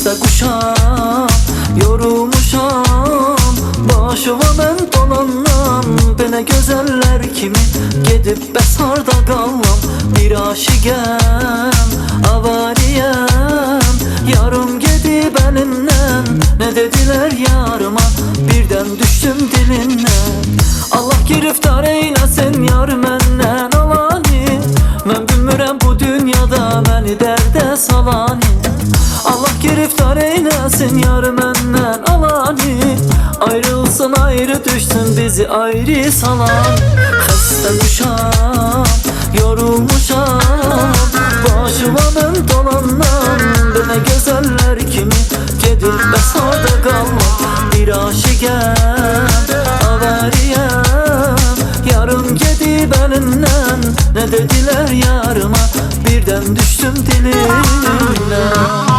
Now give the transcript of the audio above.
Xəstə quşam, yorulmuşam Başıma mən dolanam Belə gözəllər kimi Gedib bəs harda qalam Bir aşiqəm, avariyəm Yarım gedib əlimdən Nə dedilər yarıma Birdən düşdüm dilindən Allah giriftar eyləsin yar məndən alani. Mən bilmirəm bu dünyada məni dərdə salani giriftar eyləsin yar məndən alani Ayrılsın ayrı düşsün bizi ayrı salan. Xəstə düşam, yorulmuşam. Başıma mən dolanam Belə gözəllər kimi. Bəs orada qalmam Bir aşiqəm, avariyəm Yarım gedib əlindən Nə dedilər yarıma? Birdən düşdüm dilindən